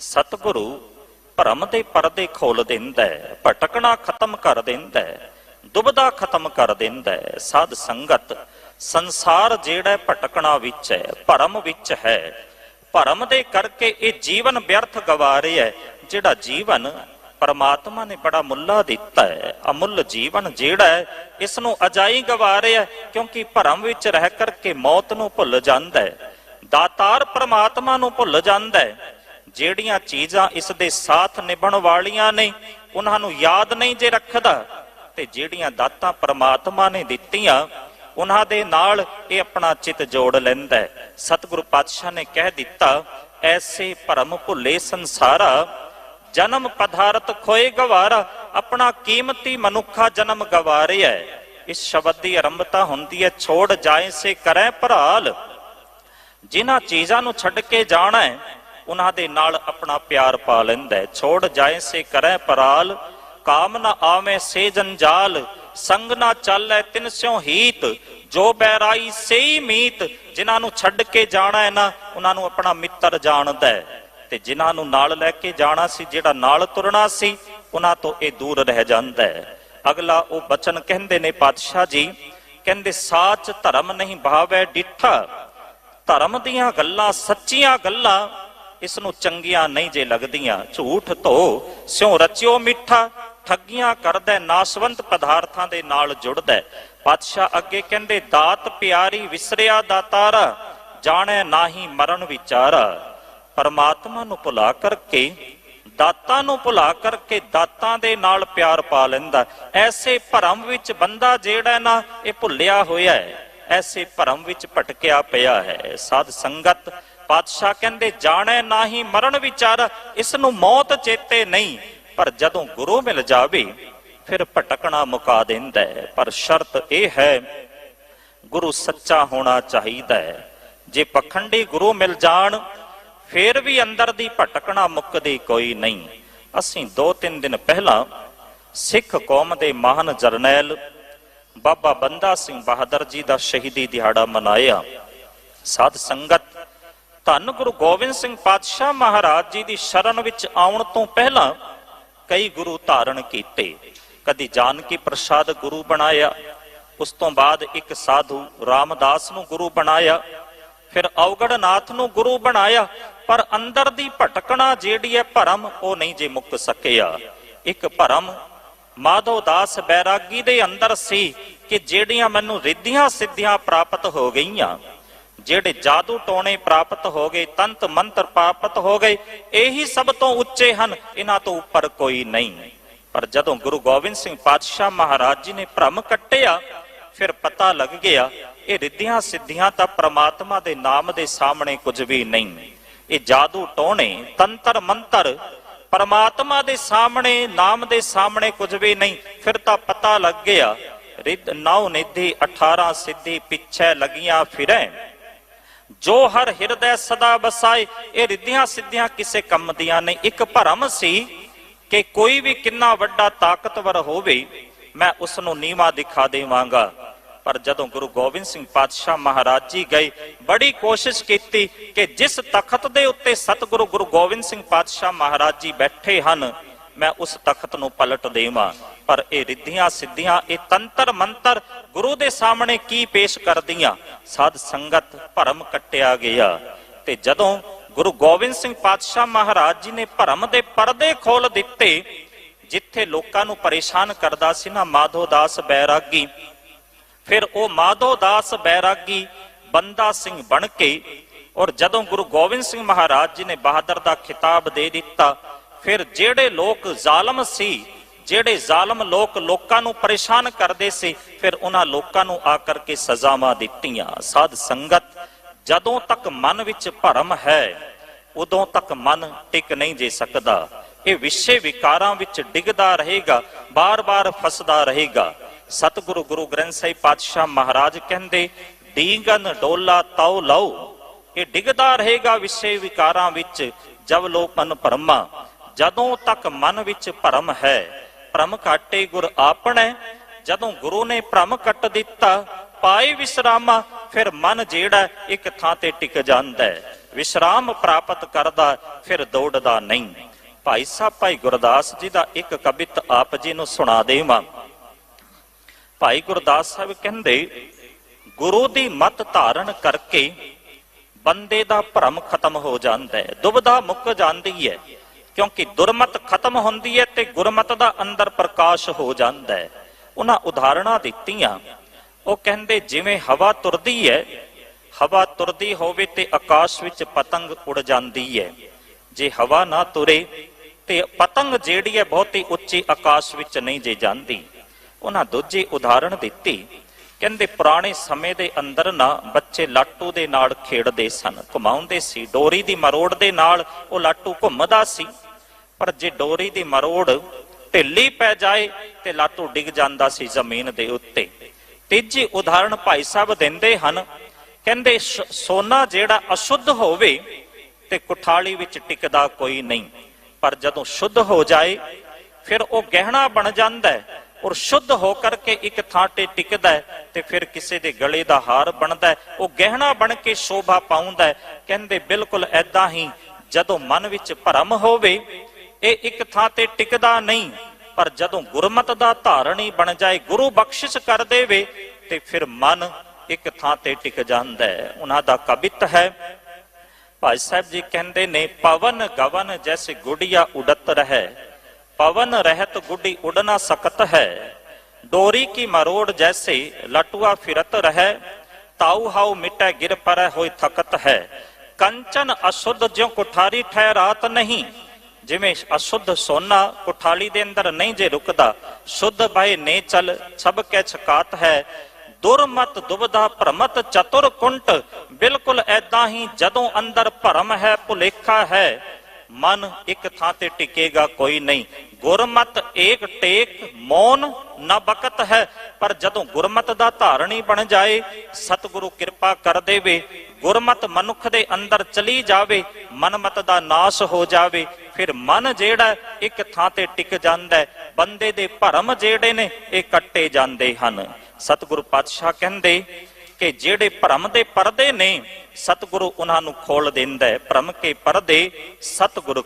ਸਤਿਗੁਰੂ ਭਰਮ ਦੇ ਪਰਦੇ ਖੋਲ ਦਿੰਦਾ ਹੈ, ਭਟਕਣਾ ਖਤਮ ਕਰ ਦਿੰਦਾ ਹੈ, ਦੁਬਦਾ ਖਤਮ ਕਰ ਦਿੰਦਾ ਹੈ। ਸਾਧ ਸੰਗਤ, ਸੰਸਾਰ ਜਿਹੜਾ ਭਟਕਣਾ ਵਿੱਚ ਹੈ, ਭਰਮ ਵਿੱਚ ਹੈ। ਭਰਮ ਦੇ ਕਰਕੇ ਇਹ ਜੀਵਨ ਵਿਅਰਥ ਗਵਾ ਰਿਹਾ ਹੈ, ਜਿਹੜਾ ਜੀਵਨ ਪਰਮਾਤਮਾ ਨੇ ਬੜਾ ਮੁੱਲਾ ਦਿੱਤਾ ਹੈ, ਅਮੁੱਲ ਜੀਵਨ ਜਿਹੜਾ ਹੈ ਇਸ ਨੂੰ ਅਜਾਈ ਗਵਾ ਰਿਹਾ ਕਿਉਂਕਿ ਭਰਮ ਵਿੱਚ ਰਹਿ ਕਰਕੇ ਮੌਤ ਨੂੰ ਭੁੱਲ ਜਾਂਦਾ ਹੈ, ਦਾਤਾਰ ਪਰਮਾਤਮਾ ਨੂੰ ਭੁੱਲ ਜਾਂਦਾ ਹੈ। ਜਿਹੜੀਆਂ ਚੀਜ਼ਾਂ ਇਸ ਦੇ ਸਾਥ ਨਿਭਣ ਵਾਲੀਆਂ ਨੇ, ਉਹਨਾਂ ਨੂੰ ਯਾਦ ਨਹੀਂ ਜੇ ਰੱਖਦਾ, ਤੇ ਜਿਹੜੀਆਂ ਦਾਤਾਂ ਪਰਮਾਤਮਾ ਨੇ ਦਿੱਤੀਆਂ, ਉਹਨਾਂ ਦੇ ਨਾਲ ਇਹ ਆਪਣਾ ਚਿੱਤ ਜੋੜ ਲੈਂਦਾ ਹੈ। ਸਤਿਗੁਰੂ ਪਾਤਸ਼ਾਹ ਨੇ ਕਹਿ ਦਿੱਤਾ, ਐਸੇ ਭਰਮ ਭੁੱਲੇ ਸੰਸਾਰਾ, ਜਨਮ ਪਦਾਰਥ ਖੋਏ ਗਵਾਰਾ, ਆਪਣਾ ਕੀਮਤੀ ਮਨੁੱਖਾ ਜਨਮ ਗਵਾ ਹੈ। ਇਸ ਸ਼ਬਦ ਦੀ ਆਰੰਭਤਾ ਹੁੰਦੀ ਹੈ, ਛੋੜ ਜਾਏ ਸੇ ਕਰੈ ਭਰਾਲ। ਜਿਨ੍ਹਾਂ ਚੀਜ਼ਾਂ ਨੂੰ ਛੱਡ ਕੇ ਜਾਣਾ ਹੈ ਉਹਨਾਂ ਦੇ ਨਾਲ ਆਪਣਾ ਪਿਆਰ ਪਾ ਲੈਂਦਾ ਛੋੜ ਜਾਏ ਸੇ ਕਰੈ ਪਰਾਲ, ਕਾਮ ਨਾ ਆਵੇਂ ਸੇ ਜੰਜਾਲ, ਸੰਗ ਨਾ ਚੱਲੈ ਤਿਨ ਸਿਉ ਹੀਤ, ਜੋ ਬੈਰਾਈ ਸੇਈ ਮੀਤ, ਜਿਨ੍ਹਾਂ ਨੂੰ ਛੱਡ ਕੇ ਜਾਣਾ ਹੈ ਨਾ, ਉਹਨਾਂ ਨੂੰ ਆਪਣਾ ਮਿੱਤਰ ਜਾਣਦਾ ਹੈ। ਤੇ ਜਿਨ੍ਹਾਂ ਨੂੰ ਨਾਲ ਲੈ ਕੇ ਜਾਣਾ ਸੀ, ਜਿਹੜਾ ਨਾਲ ਤੁਰਨਾ ਸੀ, ਉਹਨਾਂ ਤੋਂ ਇਹ ਦੂਰ ਰਹਿ ਜਾਂਦਾ ਹੈ। ਅਗਲਾ ਉਹ ਬਚਨ ਕਹਿੰਦੇ ਨੇ, ਪਾਤਸ਼ਾਹ ਜੀ, ਕਹਿੰਦੇ, ਸਾਚ ਧਰਮ ਨਹੀਂ ਭਾਵੈ ਡਿੱਠਾ। ਧਰਮ ਦੀਆਂ ਗੱਲਾਂ, ਸੱਚੀਆਂ ਗੱਲਾਂ ਇਸ ਨੂੰ ਚੰਗੀਆਂ ਨਹੀਂ ਜੇ ਲੱਗਦੀਆਂ। ਝੂਠ ਧੋ, ਸਿਉ ਰਚਿਓ ਮਿੱਠਾ, ਠੱਗੀਆਂ ਕਰਦਾ ਨਾਸਵੰਤ ਪਦਾਰਥਾਂ ਦੇ ਨਾਲ ਜੁੜਦਾ ਪਾਤਸ਼ਾਹ ਅੱਗੇ ਕਹਿੰਦੇ, ਦਾਤ ਪਿਆਰੀ ਵਿਸਰਿਆ ਦਾਤਾਰਾ ਜਾਣੈ ਨਾਹੀ ਮਰਨ ਵਿਚਾਰਾ। ਪਰਮਾਤਮਾ ਨੂੰ ਭੁਲਾ ਕਰਕੇ, ਦਾਤਾਂ ਨੂੰ ਭੁਲਾ ਕਰਕੇ ਦਾਤਾਂ ਦੇ ਨਾਲ ਪਿਆਰ ਪਾ ਲੈਂਦਾ ਐਸੇ ਭਰਮ ਵਿੱਚ ਬੰਦਾ ਜਿਹੜਾ ਨਾ, ਇਹ ਭੁੱਲਿਆ ਹੋਇਆ ਹੈ। ਐਸੇ ਭਰਮ ਵਿੱਚ ਭਟਕਿਆ ਪਿਆ ਹੈ। ਸਾਧ ਸੰਗਤ ਪਾਤਸ਼ਾਹ ਕਹਿੰਦੇ, ਜਾਣੈ ਨਾਹੀ ਮਰਨ ਵਿਚਾਰ ਇਸ ਨੂੰ ਮੌਤ ਚੇਤੇ ਨਹੀਂ। ਪਰ ਜਦੋਂ ਗੁਰੂ ਮਿਲ ਜਾਵੇ, ਫਿਰ ਭਟਕਣਾ ਮੁਕਾ ਦਿੰਦਾ। ਹੈ ਪਰ ਸ਼ਰਤ ਇਹ ਹੈ, ਗੁਰੂ ਸੱਚਾ ਹੋਣਾ ਚਾਹੀਦਾ। ਹੈ ਜੇ ਪਖੰਡੀ ਗੁਰੂ ਮਿਲ ਜਾਣ, ਫਿਰ ਵੀ ਅੰਦਰ ਦੀ ਭਟਕਣਾ ਮੁੱਕਦੀ ਕੋਈ ਨਹੀਂ। ਅਸੀਂ ਦੋ ਤਿੰਨ ਦਿਨ ਪਹਿਲਾਂ ਸਿੱਖ ਕੌਮ ਦੇ ਮਹਾਨ ਜਰਨੈਲ ਬਾਬਾ ਬੰਦਾ ਸਿੰਘ ਬਹਾਦਰ ਜੀ ਦਾ ਸ਼ਹੀਦੀ ਦਿਹਾੜਾ ਮਨਾਇਆ। ਸਾਧ ਸੰਗਤ ਧੰਨ ਗੁਰੂ ਗੋਬਿੰਦ ਸਿੰਘ ਪਾਤਸ਼ਾਹ ਮਹਾਰਾਜ ਜੀ ਦੀ ਸ਼ਰਨ ਵਿੱਚ ਆਉਣ ਤੋਂ ਪਹਿਲਾਂ ਕਈ ਗੁਰੂ ਧਾਰਨ ਕੀਤੇ। ਕਦੀ ਜਾਨਕੀ ਪ੍ਰਸਾਦ ਗੁਰੂ ਬਣਾਇਆ, ਉਸ ਤੋਂ ਬਾਅਦ ਇੱਕ ਸਾਧੂ ਰਾਮਦਾਸ ਨੂੰ ਗੁਰੂ ਬਣਾਇਆ, ਫਿਰ ਔਗੜਨਾਥ ਨੂੰ ਗੁਰੂ ਬਣਾਇਆ, ਪਰ ਅੰਦਰ ਦੀ ਭਟਕਣਾ ਜਿਹੜੀ ਹੈ ਭਰਮ, ਉਹ ਨਹੀਂ ਜੇ ਮੁੱਕ ਸਕਿਆ। ਇੱਕ ਭਰਮ ਮਾਧੋ ਦਾਸ ਬੈਰਾਗੀ ਦੇ ਅੰਦਰ ਸੀ ਕਿ ਜਿਹੜੀਆਂ ਮੈਨੂੰ ਰਿੱਧੀਆਂ ਸਿੱਧੀਆਂ ਪ੍ਰਾਪਤ ਹੋ ਗਈਆਂ। ਜਿਹੜੇ ਜਾਦੂ ਟੋਣੇ ਪ੍ਰਾਪਤ ਹੋ ਗਏ, ਤੰਤ ਮੰਤਰ ਪ੍ਰਾਪਤ ਹੋ ਗਏ, ਇਹੀ ਸਭ ਤੋਂ ਉੱਚੇ ਹਨ, ਇਹਨਾਂ ਤੋਂ ਉੱਪਰ ਕੋਈ ਨਹੀਂ। ਪਰ ਜਦੋਂ ਗੁਰੂ ਗੋਬਿੰਦ ਸਿੰਘ ਪਾਤਸ਼ਾਹ ਮਹਾਰਾਜ ਜੀ ਨੇ ਭ੍ਰਮ ਕੱਟਿਆ, ਫਿਰ ਪਤਾ ਲੱਗ ਗਿਆ, ਇਹ ਰਿੱਧੀਆਂ ਸਿੱਧੀਆਂ ਤਾਂ ਪ੍ਰਮਾਤਮਾ ਦੇ ਨਾਮ ਦੇ ਸਾਹਮਣੇ ਕੁਝ ਵੀ ਨਹੀਂ। ਇਹ ਜਾਦੂ ਟੋਣੇ, ਤੰਤਰ ਮੰਤਰ, ਪਰਮਾਤਮਾ ਦੇ ਸਾਹਮਣੇ, ਨਾਮ ਦੇ ਸਾਹਮਣੇ ਕੁਝ ਵੀ ਨਹੀਂ। ਫਿਰ ਤਾਂ ਪਤਾ ਲੱਗ ਗਿਆ, ਰਿੱਧ ਨੌ ਨਿਧੀ 18 ਸਿੱਧੀ ਪਿੱਛੇ ਲੱਗੀਆਂ ਫਿਰੈ। ਜੋ ਹਰ ਹਿਰਦੈ ਸਦਾ ਵਸਾਏ, ਇਹ ਰਿੱਧੀਆਂ ਸਿੱਧੀਆਂ ਕਿਸੇ ਕੰਮ ਦੀਆਂ ਨਹੀਂ। ਇੱਕ ਭਰਮ ਸੀ ਕਿ ਕੋਈ ਵੀ ਕਿੰਨਾ ਵੱਡਾ ਤਾਕਤਵਰ ਹੋਵੇ, ਮੈਂ ਉਸ ਨੂੰ ਨੀਵਾ ਦਿਖਾ ਦੇਵਾਂਗਾ। ਪਰ ਜਦੋਂ ਗੁਰੂ ਗੋਬਿੰਦ ਸਿੰਘ ਪਾਤਸ਼ਾਹ ਮਹਾਰਾਜ ਜੀ ਗਏ, ਬੜੀ ਕੋਸ਼ਿਸ਼ ਕੀਤੀ ਕਿ ਜਿਸ ਤਖਤ ਦੇ ਉੱਤੇ ਸਤਿਗੁਰੂ ਗੁਰੂ ਗੋਬਿੰਦ ਸਿੰਘ ਪਾਤਸ਼ਾਹ ਮਹਾਰਾਜ ਜੀ ਬੈਠੇ ਹਨ, ਮੈਂ ਉਸ ਤਖਤ ਨੂੰ ਪਲਟ ਦੇਵਾਂ। ਪਰ ਇਹ ਰਿੱਧੀਆਂ ਸਿੱਧੀਆਂ, ਇਹ ਤੰਤਰ ਮੰਤਰ ਗੁਰੂ ਦੇ ਸਾਹਮਣੇ ਕੀ ਪੇਸ਼ ਕਰਦੀਆਂ? ਸਾਧ ਸੰਗਤ ਭਰਮ ਕੱਟਿਆ ਗਿਆ। ਤੇ ਜਦੋਂ ਗੁਰੂ ਗੋਬਿੰਦ ਸਿੰਘ ਪਾਤਸ਼ਾਹ ਮਹਾਰਾਜ ਜੀ ਨੇ ਭਰਮ ਦੇ ਪਰਦੇ ਖੋਲ ਦਿੱਤੇ, ਜਿੱਥੇ ਲੋਕਾਂ ਨੂੰ ਪਰੇਸ਼ਾਨ ਕਰਦਾ ਸੀ ਨਾ ਮਾਧੋ ਦਾਸ ਬੈਰਾਗੀ, ਫਿਰ ਉਹ ਮਾਧੋ ਦਾਸ ਬੈਰਾਗੀ ਬੰਦਾ ਸਿੰਘ ਬਣ ਕੇ ਔਰ ਜਦੋਂ ਗੁਰੂ ਗੋਬਿੰਦ ਸਿੰਘ ਮਹਾਰਾਜ ਜੀ ਨੇ ਬਹਾਦਰ ਦਾ ਖਿਤਾਬ ਦੇ ਦਿੱਤਾ, ਫਿਰ ਜਿਹੜੇ ਲੋਕ ਜ਼ਾਲਮ ਸੀ ਜਿਹੜੇ ਜ਼ਾਲਮ ਲੋਕ ਲੋਕਾਂ ਨੂੰ ਪਰੇਸ਼ਾਨ ਕਰਦੇ ਸੀ, ਫਿਰ ਉਹਨਾਂ ਲੋਕਾਂ ਨੂੰ ਆ ਕਰਕੇ ਸਜ਼ਾਵਾਂ ਦਿੱਤੀਆਂ। ਸਾਧ ਸੰਗਤ, ਜਦੋਂ ਤੱਕ ਮਨ ਵਿੱਚ ਭਰਮ ਹੈ, ਉਦੋਂ ਤੱਕ ਮਨ ਟਿਕ ਨਹੀਂ ਜੇ ਸਕਦਾ। ਇਹ ਵਿਸ਼ੇ ਵਿਕਾਰਾਂ ਵਿੱਚ ਡਿੱਗਦਾ ਰਹੇਗਾ, ਬਾਰ-ਬਾਰ ਫਸਦਾ ਰਹੇਗਾ। ਸਤਿਗੁਰੂ ਗੁਰੂ ਗ੍ਰੰਥ ਸਾਹਿਬ ਪਾਤਸ਼ਾਹ ਮਹਾਰਾਜ ਕਹਿੰਦੇ, ਡੀਂਗਨ ਡੋਲਾ ਤਉ ਲਉ। ਇਹ ਡਿੱਗਦਾ ਰਹੇਗਾ ਵਿਸ਼ੇ ਵਿਕਾਰਾਂ ਵਿੱਚ, ਜਬ ਲੋਪਨ ਭਰਮਾ। ਜਦੋਂ ਤੱਕ ਮਨ ਵਿੱਚ ਭਰਮ ਹੈ ਭਰਮ ਕਾਟੇ ਗੁਰ ਆਪਣੈ। ਜਦੋਂ ਗੁਰੂ ਨੇ ਭਰਮ ਕੱਟ ਦਿੱਤਾ, ਪਾਏ ਵਿਸਰਾਮਾ, ਫਿਰ ਮਨ ਜਿਹੜਾ ਇੱਕ ਥਾਂ ਤੇ ਟਿਕ ਜਾਂਦਾ। ਹੈ ਵਿਸ਼ਰਾਮ ਪ੍ਰਾਪਤ ਕਰਦਾ, ਫਿਰ ਦੌੜਦਾ ਨਹੀਂ। ਭਾਈ ਸਾਹਿਬ, ਭਾਈ ਗੁਰਦਾਸ ਜੀ ਦਾ ਇੱਕ ਕਵਿਤ ਆਪ ਜੀ ਨੂੰ ਸੁਣਾ ਦੇਵਾਂ। ਭਾਈ ਗੁਰਦਾਸ ਸਾਹਿਬ ਕਹਿੰਦੇ, ਗੁਰੂ ਦੀ ਮਤ ਧਾਰਨ ਕਰਕੇ ਬੰਦੇ ਦਾ ਭਰਮ ਖਤਮ ਹੋ ਜਾਂਦਾ ਹੈ ਦੁਬਦਾ ਮੁੱਕ ਜਾਂਦੀ ਹੈ ਕਿਉਂਕਿ ਦੁਰਮਤ ਖਤਮ ਹੁੰਦੀ ਹੈ ਤੇ ਗੁਰਮਤ ਦਾ ਅੰਦਰ ਪ੍ਰਕਾਸ਼ ਹੋ ਜਾਂਦਾ ਹੈ ਉਹਨਾਂ ਉਦਾਹਰਣਾਂ ਦਿੱਤੀਆਂ। ਉਹ ਕਹਿੰਦੇ, ਜਿਵੇਂ ਹਵਾ ਤੁਰਦੀ ਹੈ ਹਵਾ ਤੁਰਦੀ ਹੋਵੇ ਤੇ ਆਕਾਸ਼ ਵਿੱਚ ਪਤੰਗ ਉੜ ਜਾਂਦੀ ਹੈ ਜੇ ਹਵਾ ਨਾ ਤੁਰੇ, ਤੇ ਪਤੰਗ ਜਿਹੜੀ ਹੈ ਬਹੁਤੀ ਉੱਚੀ ਆਕਾਸ਼ ਵਿੱਚ ਨਹੀਂ ਜੇ ਜਾਂਦੀ। ਉਹਨਾਂ ਦੂਜੀ ਉਦਾਹਰਣ ਦਿੱਤੀ। ਕਹਿੰਦੇ, ਪੁਰਾਣੇ ਸਮੇਂ ਦੇ ਅੰਦਰ ਨਾ ਬੱਚੇ ਲਾਟੂ ਦੇ ਨਾਲ ਖੇਡਦੇ ਸਨ। ਘੁਮਾਉਂਦੇ ਸੀ, ਡੋਰੀ ਦੀ ਮਰੋੜ ਦੇ ਨਾਲ ਉਹ ਲਾਟੂ ਘੁੰਮਦਾ ਸੀ। ਪਰ ਜੇ ਡੋਰੀ ਦੀ ਮਰੋੜ ਢਿੱਲੀ ਪੈ ਜਾਏ ਤੇ ਲਾਤੂ ਡਿੱਗ ਜਾਂਦਾ ਸੀ ਜ਼ਮੀਨ ਦੇ ਉੱਤੇ। ਤੀਜੀ ਉਦਾਹਰਣ ਭਾਈ ਸਾਹਿਬ ਦਿੰਦੇ ਹਨ, ਕਹਿੰਦੇ ਸੋਨਾ ਜਿਹੜਾ ਅਸ਼ੁੱਧ ਹੋਵੇ ਤੇ ਕੁਠਾਲੀ ਵਿੱਚ ਟਿਕਦਾ ਕੋਈ ਨਹੀਂ, ਪਰ ਜਦੋਂ ਸ਼ੁੱਧ ਹੋ ਜਾਏ, ਫਿਰ ਉਹ ਗਹਿਣਾ ਬਣ ਜਾਂਦਾ ਹੈ ਔਰ ਸ਼ੁੱਧ ਹੋ ਕਰਕੇ ਇੱਕ ਥਾਂ ਤੇ ਟਿਕਦਾ ਹੈ ਤੇ ਫਿਰ ਕਿਸੇ ਦੇ ਗਲੇ ਦਾ ਹਾਰ ਬਣਦਾ ਹੈ। ਉਹ ਗਹਿਣਾ ਬਣ ਕੇ ਸ਼ੋਭਾ ਪਾਉਂਦਾ ਹੈ। ਕਹਿੰਦੇ, ਬਿਲਕੁਲ ਐਦਾਂ ਹੀ ਜਦੋਂ ਮਨ ਵਿੱਚ ਭਰਮ ਹੋਵੇ ਇਹ ਇੱਕ ਥਾਂ ਤੇ ਟਿਕਦਾ ਨਹੀਂ, ਪਰ ਜਦੋਂ ਗੁਰਮਤ ਦਾ ਧਾਰਨ ਹੀ ਬਣ ਜਾਏ, ਗੁਰੂ ਬਖਸ਼ਿਸ਼ ਕਰ ਦੇਵੇ, ਤੇ ਫਿਰ ਮਨ ਇੱਕ ਥਾਂ ਤੇ ਟਿਕ ਜਾਂਦਾ ਹੈ। ਉਹਨਾਂ ਦਾ ਕਵਿਤ ਹੈ, ਭਾਈ ਸਾਹਿਬ ਜੀ ਕਹਿੰਦੇ ਨੇ, ਪਵਨ ਗਵਨ ਜੈਸੇ ਗੁੜੀਆ ਉਡਤ ਰਹੈ। ਪਵਨ ਰਹਿਤ ਗੁੱਡੀ ਉਡਨਾ ਸਕਤ ਹੈ। ਡੋਰੀ ਕੀ ਮਰੋੜ ਜੈਸੇ ਲਟੂਆ ਫਿਰਤ ਰਹੈ। ਤਾਉ ਹਾਉ ਮਿਟੈ ਗਿਰ ਪਰੈ ਹੋਈ ਥਕਤ ਹੈ। ਕੰਚਨ ਅਸ਼ੁੱਧ ਜਿਉ ਕੁਠਾਰੀ ਠਹਿ ਰਾਤ ਨਹੀਂ। ਜਿਵੇਂ ਅਸ਼ੁੱਧ ਸੋਨਾ ਕੁਠਾਲੀ ਦੇ ਅੰਦਰ ਨਹੀਂ ਜੇ ਰੁਕਦਾ, ਸ਼ੁੱਧ ਭਏ ਨੇ ਚਲ, ਸਭ ਕੈ ਛਕਾਤ ਹੈ। ਦੁਰਮਤ ਦੁਬਦਾ ਭ੍ਰਮਤ ਚਤੁਰ ਕੁੰਟ, ਬਿਲਕੁਲ ਐਦਾਂ ਹੀ ਜਦੋਂ ਅੰਦਰ ਭਰਮ ਹੈ, ਭੁਲੇਖਾ ਹੈ। ਮਨ ਇੱਕ ਥਾਂ ਤੇ ਟਿਕੇਗਾ, ਕੋਈ ਨਹੀਂ। ਗੁਰਮਤ ਏਕ ਟੇਕ, ਮੌਨ ਨਾ ਬਕਤ ਹੈ। ਪਰ ਜਦੋਂ ਗੁਰਮਤ ਦਾ ਧਾਰਣੀ ਬਣ ਜਾਏ, ਸਤਿਗੁਰੂ ਕਿਰਪਾ ਕਰ ਦੇਵੇ। ਗੁਰਮਤ ਮਨੁੱਖ ਦੇ ਅੰਦਰ ਚਲੀ ਜਾਵੇ, ਮਨਮਤ ਦਾ ਨਾਸ਼ ਹੋ ਜਾਵੇ। ਫਿਰ ਮਨ ਜਿਹੜਾ ਇੱਕ ਥਾਂ ਤੇ ਟਿਕ ਜਾਂਦਾ ਬੰਦੇ ਦੇ ਭਰਮ ਜਿਹੜੇ ਨੇ, ਇਹ ਕੱਟੇ ਜਾਂਦੇ ਹਨ। ਸਤਿਗੁਰੂ ਪਾਤਸ਼ਾਹ ਕਹਿੰਦੇ ਕਿ ਜਿਹੜੇ ਭਰਮ ਦੇ ਪਰਦੇ ਨੇ, ਸਤਿਗੁਰੂ ਉਹਨਾਂ ਨੂੰ ਖੋਲ ਦਿੰਦਾ ਹੈ। ਭਰਮ ਕੇ ਪਰਦੇ ਸਤਿਗੁਰੂ